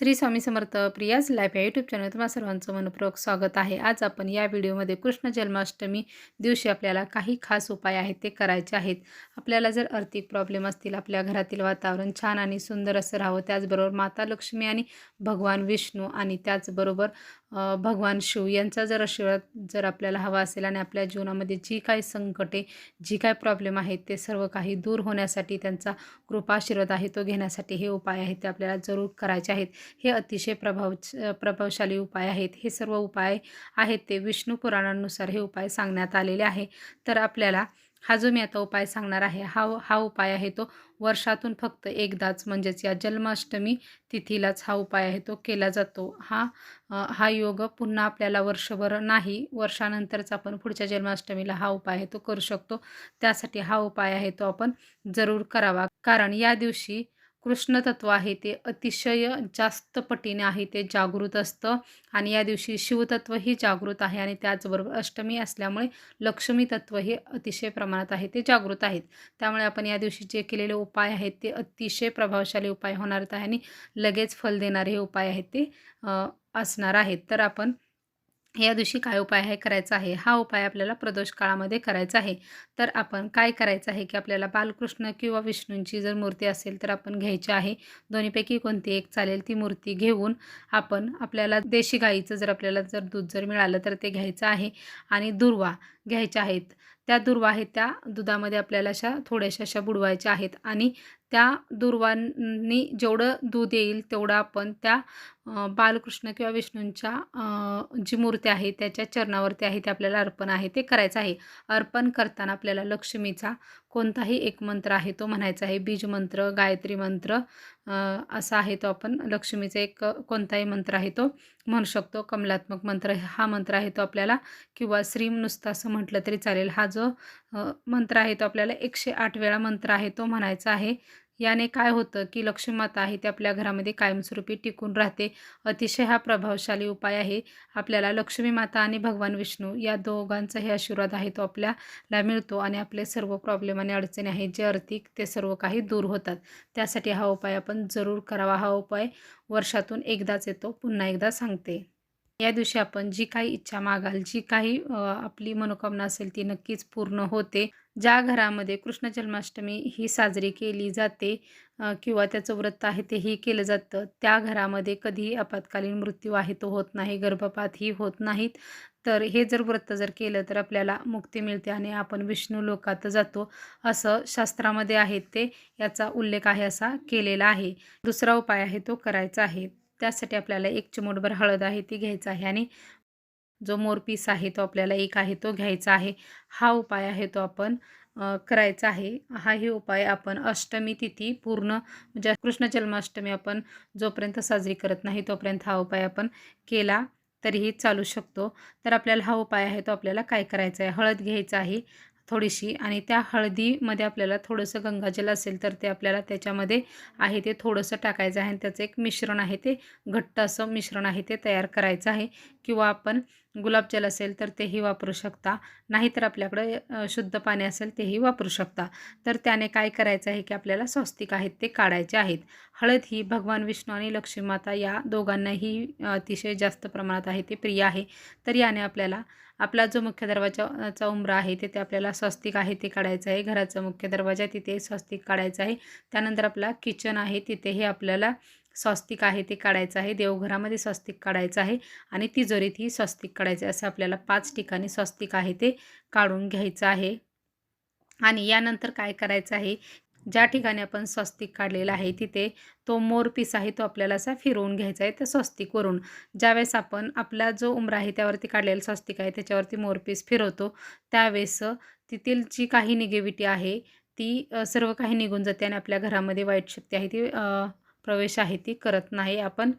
Shri Swami Samarth Priya's life या YouTube channel तुम्हाला सर्वांचं मनपूर्वक स्वागत आहे. आज आपण या व्हिडिओमध्ये कृष्ण जन्माष्टमी दिवशी आपल्याला काही खास उपाय आहेत ते करायचे आहेत. आपल्याला जर आर्थिक प्रॉब्लेम असतील आपल्या घरातील वातावरण छान आणि सुंदर असं राहावं त्याचबरोबर माता लक्ष्मी आणि भगवान विष्णू आणि त्याचबरोबर भगवान शिव यांचा जर आशीर्वाद जर आपल्याला हवा असेल आणि आपल्या जीवनामध्ये जी काही संकटे जी काय प्रॉब्लेम आहेत ते सर्व काही दूर होण्यासाठी त्यांचा कृपा आशीर्वाद आहे तो घेण्यासाठी हे उपाय आहेत ते आपल्याला जरूर करायचे आहेत. हे अतिशय प्रभाव प्रभावशाली उपाय आहेत. हे सर्व उपाय आहेत ते विष्णू पुराणानुसार हे उपाय सांगण्यात आलेले आहे. तर आपल्याला हा जो मी आता उपाय सांगणार आहे हा हा उपाय आहे तो वर्षातून फक्त एकदाच म्हणजेच या जन्माष्टमी तिथीलाच हा उपाय आहे तो केला जातो. हा हा योग पुन्हा आपल्याला वर्षभर नाही वर्षानंतरच आपण पुढच्या जन्माष्टमीला हा उपाय आहे तो करू शकतो. त्यासाठी हा उपाय आहे तो आपण जरूर करावा. कारण या दिवशी कृष्णतत्व आहे ते अतिशय जास्त पटीने आहे ते जागृत असतं. आणि या दिवशी शिवतत्वही जागृत आहे आणि त्याचबरोबर अष्टमी असल्यामुळे लक्ष्मी तत्व हे अतिशय प्रमाणात आहे ते जागृत आहेत. त्यामुळे आपण या दिवशी जे केलेले उपाय आहेत ते अतिशय प्रभावशाली उपाय होणार आहेत आणि लगेच फल देणारे हे उपाय आहेत ते असणार आहेत. तर आपण या दिवशी काय उपाय आहे करायचा आहे? हा उपाय आपल्याला प्रदोष काळामध्ये करायचा आहे. तर आपण काय करायचं आहे की आपल्याला बालकृष्ण किंवा विष्णूंची जर मूर्ती असेल तर आपण घ्यायची आहे. दोन्हीपैकी कोणती एक चालेल ती मूर्ती घेऊन आपण आपल्याला देशी गाईचं जर आपल्याला जर दूध जर मिळालं तर ते घ्यायचं आहे. आणि दुर्वा घ्यायच्या आहेत. त्या दुर्वा आहेत त्या दुधामध्ये आपल्याला अशा थोड्याशा अशा बुडवायच्या आहेत. आणि त्या दुर्वांनी जेवढं दूध येईल तेवढं आपण त्या बालकृष्ण किंवा विष्णूंच्या जी मूर्ती आहे त्याच्या चरणावरती आहे ते आपल्याला अर्पण आहे ते करायचं आहे. अर्पण करताना आपल्याला लक्ष्मीचा कोणताही एक मंत्र आहे तो म्हणायचा आहे बीज मंत्र गायत्री मंत्र असा आहे तो आपण लक्ष्मीचा एक कोणताही मंत्र आहे तो म्हणू शकतो. कमलात्मक मंत्र हा मंत्र आहे तो आपल्याला किंवा श्रीम नुसतं असं म्हटलं तरी चालेल. हा जो मंत्र आहे तो आपल्याला एकशे आठ वेळा मंत्र आहे तो म्हणायचा आहे. याने काय होतं की लक्ष्मी माता आहे ती आपल्या घरामध्ये कायमस्वरूपी टिकून राहते. अतिशय हा प्रभावशाली उपाय आहे. आपल्याला लक्ष्मी माता आणि भगवान विष्णू या दोघांचा हे आशीर्वाद आहे. तो आपल्याला मिळतो आणि आपले सर्व प्रॉब्लेम आणि अडचणी आहेत जे आर्थिक ते सर्व काही दूर होतात. त्यासाठी हा उपाय आपण जरूर करावा. हा उपाय वर्षातून एकदाच येतो पुन्हा एकदा सांगते. या दिवशी आपण जी काही इच्छा मागाल जी काही आपली मनोकामना असेल ती नक्कीच पूर्ण होते. ज्या घरामध्ये कृष्ण जन्माष्टमी ही साजरी केली जाते किंवा त्याचं व्रत आहे तेही केलं जातं त्या घरामध्ये कधीही आपत्कालीन मृत्यू आहे तो होत नाही गर्भपातही होत नाहीत. तर हे जर व्रत जर केलं तर आपल्याला मुक्ती मिळते आणि आपण विष्णू लोकात जातो असं शास्त्रामध्ये आहे ते याचा उल्लेख आहे असा केलेला आहे. दुसरा उपाय आहे तो करायचा आहे. त्यासाठी आपल्याला एक चिमूटभर हळद आहे ती घ्यायचं आहे आणि जो मोरपीस आहे तो आपल्याला एक आहे तो घ्यायचा आहे. हा उपाय आहे तो आपण करायचा आहे. हाही उपाय आपण अष्टमी तिथी पूर्ण म्हणजे कृष्ण जन्माष्टमी आपण जोपर्यंत साजरी करत नाही तोपर्यंत हा उपाय आपण केला तरीही चालू शकतो. तर आपल्याला हा उपाय आहे तो आपल्याला काय करायचा आहे? हळद घ्यायचा आहे. थोडीशी आणि त्या हळदीमध्ये आपल्याला थोडंसं गंगाजल असेल तर ते आपल्याला त्याच्यामध्ये आहे ते थोडंसं टाकायचं आहे आणि त्याचं एक मिश्रण आहे ते घट्ट असं मिश्रण आहे ते तयार करायचं आहे. किंवा आपण गुलाबजल असेल तर तेही वापरू शकता. नाहीतर आपल्याकडं शुद्ध पाणी असेल तेही वापरू शकता. तर त्याने काय करायचं आहे की आपल्याला स्वस्तिक आहेत ते काढायचे आहेत. हळद ही भगवान विष्णू आणि लक्ष्मी माता या दोघांनाही अतिशय जास्त प्रमाणात आहे ते प्रिय आहे. तर याने आपल्याला आपला जो मुख्य दरवाजाचा उमरा आहे तिथे आपल्याला स्वस्तिक आहे ते काढायचं आहे. घराचा मुख्य दरवाजा तिथे स्वस्तिक काढायचं आहे. त्यानंतर आपला किचन आहे तिथेही आपल्याला स्वस्तिक आहे ते काढायचं आहे. देवघरामध्ये स्वस्तिक काढायचं आहे आणि तिजोरीतही स्वस्तिक काढायचं आहे. असं आपल्याला पाच ठिकाणी स्वस्तिक आहे ते काढून घ्यायचं आहे. आणि यानंतर काय करायचं आहे ज्या ठिकाणी आपण स्वस्तिक काढलेला आहे तिथे तो मोर पीस आहे तो आपल्याला असा फिरवून घ्यायचा आहे त्या स्वस्तिकवरून ज्यावेळेस आपण आपला जो उमरा आहे त्यावरती काढलेला स्वस्तिक आहे त्याच्यावरती मोर पीस फिरवतो त्यावेळेस तिथील जी काही निगेटिव्हिटी आहे ती सर्व काही निघून जाते आणि आपल्या घरामध्ये वाईट शक्ती आहे ती प्रवेश आहे ती करत नाही. आपण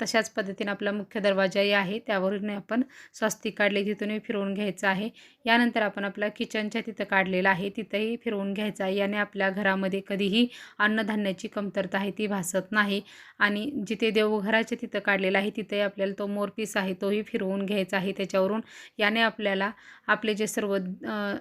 तशाच पद्धतीने आपला मुख्य दरवाजाही आहे त्यावरून आपण स्वस्तिक काढले तिथूनही फिरवून घ्यायचं आहे. यानंतर आपण आपला किचनच्या तिथं काढलेला आहे तिथंही फिरवून घ्यायचं आहे. याने आपल्या घरामध्ये कधीही अन्नधान्याची कमतरता आहे ती भासत नाही. आणि जिथे देवघराच्या तिथं काढलेलं आहे तिथेही आपल्याला तो मोरपीस आहे तोही फिरवून घ्यायचा आहे. त्याच्यावरून याने आपल्याला आपले जे सर्व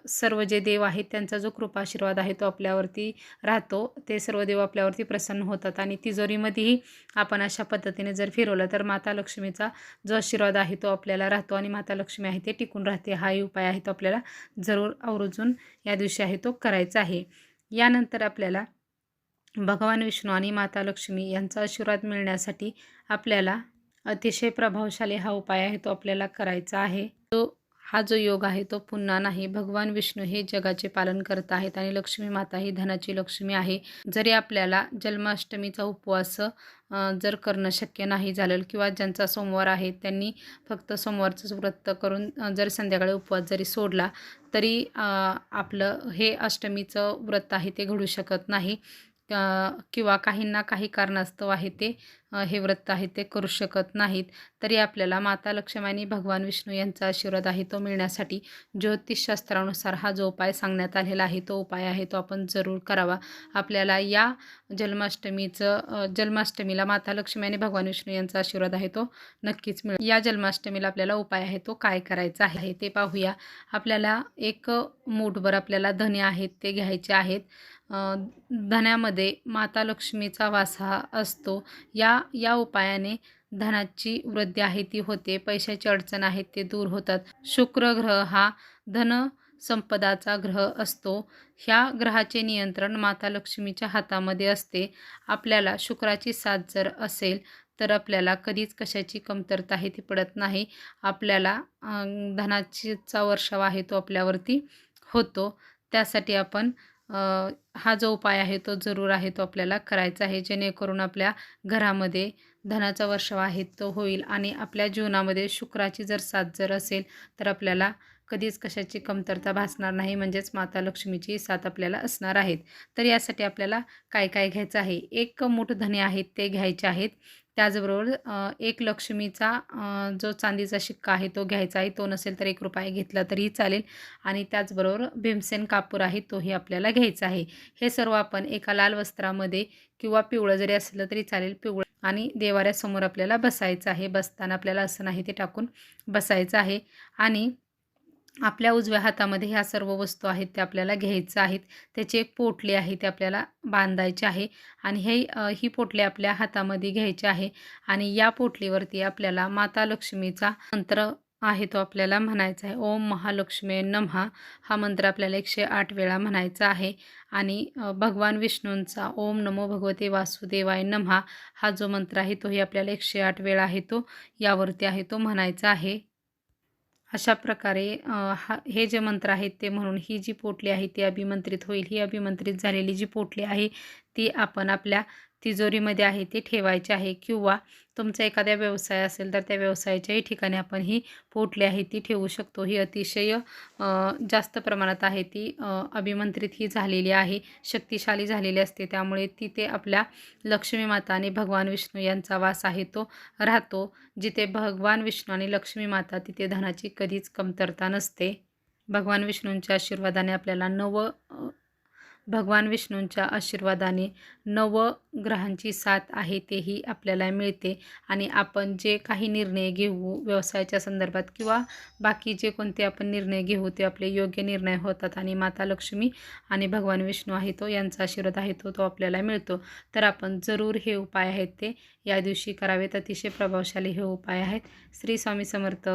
सर्व जे देव आहेत त्यांचा जो कृपाशीर्वाद आहे तो आपल्यावरती राहतो. ते सर्व देव आपल्यावरती प्रसन्न होतात आणि ती तिजोरीमध्येही आपण अशा पद्धतीने जर फिरवलं तर माता लक्ष्मीचा जो आशीर्वाद आहे तो आपल्याला राहतो आणि माता लक्ष्मी आहे ते टिकून राहते. हाही उपाय आहे तो आपल्याला जरूर आवर्जून या दिवशी आहे तो करायचा आहे. यानंतर आपल्याला भगवान विष्णू आणि माता लक्ष्मी यांचा आशीर्वाद मिळण्यासाठी आपल्याला अतिशय प्रभावशाली हा उपाय आहे तो आपल्याला करायचा आहे. तो हा जो योग आहे तो पुन्हा नाही. भगवान विष्णू हे जगाचे पालन करत आहेत आणि लक्ष्मी माता ही धनाची लक्ष्मी आहे. जरी आपल्याला जन्माष्टमीचा उपवास जर करणं शक्य नाही झालं किंवा ज्यांचा सोमवार आहे त्यांनी फक्त सोमवारचंच व्रत करून जर संध्याकाळी उपवास जरी सोडला तरी आपलं हे अष्टमीचं व्रत आहे ते घडू शकत नाही. किंवा काहींना काही कारणास्तव आहे ते हे व्रत आहे ते करू शकत नाहीत तरी आपल्याला माता लक्ष्मीने भगवान विष्णू यांचा आशीर्वाद आहे तो मिळण्यासाठी ज्योतिषशास्त्रानुसार हा जो उपाय सांगण्यात आलेला आहे तो उपाय आहे तो आपण जरूर करावा. आपल्याला या जन्माष्टमीचं जन्माष्टमीला माता लक्ष्मी आणि भगवान विष्णू यांचा आशीर्वाद आहे तो नक्कीच मिळ या जन्माष्टमीला आपल्याला उपाय आहे तो काय करायचा आहे ते पाहूया. आपल्याला एक मूठभर आपल्याला धने आहेत ते घ्यायचे आहेत. धन्यामध्ये माता लक्ष्मीचा वास हा असतो. या या उपायाने धनाची वृद्धी आहे ती होते. पैशाची अडचण आहे ते दूर होतात. शुक्र ग्रह हा धन संपदाचा ग्रह असतो. ह्या ग्रहाचे नियंत्रण माता लक्ष्मीच्या हातामध्ये असते. आपल्याला शुक्राची साथ जर असेल तर आपल्याला कधीच कशाची कमतरता आहे ती पडत नाही. आपल्याला धनाचीचा वर्षाव आहे तो आपल्यावरती होतो. त्यासाठी आपण हा जो उपाय आहे तो जरूर आहे तो आपल्याला करायचा आहे. जेणेकरून आपल्या घरामध्ये धनाचा वर्षाव आहे तो होईल आणि आपल्या जीवनामध्ये शुक्राची जर साथ जर असेल तर आपल्याला कधीच कशाची कमतरता भासणार नाही. म्हणजेच माता लक्ष्मीची साथ आपल्याला असणार आहेत. तर यासाठी आपल्याला काय काय घ्यायचं आहे? एक मूठ धने आहेत ते घ्यायचे आहेत. त्याचबरोबर एक लक्ष्मीचा जो चांदीचा शिक्का आहे तो घ्यायचा आहे तो नसेल तर एक रुपये घेतला तरीही चालेल. आणि त्याचबरोबर भीमसेन कापूर आहे तोही आपल्याला घ्यायचा आहे. हे सर्व आपण एका लाल वस्त्रामध्ये किंवा पिवळं जरी असलं तरी चालेल. पिवळं आणि देवाऱ्यासमोर आपल्याला बसायचं आहे. बसताना आपल्याला असं नाही ते टाकून बसायचं आहे. आणि आपल्या उजव्या हातामध्ये ह्या सर्व वस्तू आहेत त्या आपल्याला घ्यायचं आहेत. त्याची एक पोटली आहे ते आपल्याला बांधायचे आहे. आणि हे ही पोटली आपल्या हातामध्ये घ्यायची आहे. आणि या पोटलीवरती आपल्याला माता लक्ष्मीचा मंत्र आहे तो आपल्याला म्हणायचा आहे. ओम महालक्ष्मी नमहा हा मंत्र आपल्याला एकशे आठ वेळा म्हणायचा आहे. आणि भगवान विष्णूंचा ओम नमो भगवते वासुदेवाय नमहा हा जो मंत्र आहे तोही आपल्याला एकशे आठ वेळा आहे तो यावरती आहे तो म्हणायचा आहे. अशा प्रकारे हा हे जे मंत्र आहेत ते म्हणून ही जी पोटली आहे ती अभिमंत्रित होईल. ही अभिमंत्रित झालेली जी पोटली आहे ती आपण आपल्या तिजोरीमध्ये आहे ते ठेवायचे आहे किंवा तुमचा एखाद्या व्यवसाय असेल तर त्या व्यवसायाच्याही ठिकाणी आपण ही पोटली आहे ती ठेवू शकतो. ही अतिशय जास्त प्रमाणात आहे ती अभिमंत्रित ही झालेली आहे शक्तिशाली झालेली असते. त्यामुळे तिथे आपल्या लक्ष्मी माता आणि भगवान विष्णू यांचा वास आहे तो राहतो. जिथे भगवान विष्णू आणि लक्ष्मी माता तिथे धनाची कधीच कमतरता नसते. भगवान विष्णूंच्या आशीर्वादाने आपल्याला नवं भगवान विष्णूंच्या आशीर्वादाने नवग्रहांची साथ आहे तेही आपल्याला मिळते. आणि आपण जे काही निर्णय घेऊ व्यवसायाच्या संदर्भात किंवा बाकी जे कोणते आपण निर्णय घेऊ ते आपले योग्य निर्णय होतात. आणि माता लक्ष्मी आणि भगवान विष्णू आहे तो यांचा आशीर्वाद आहे तो तो आपल्याला मिळतो. तर आपण जरूर हे उपाय आहेत ते. या दिवशी करावेत अतिशय प्रभावशाली हे उपाय आहेत. श्री स्वामी समर्थ.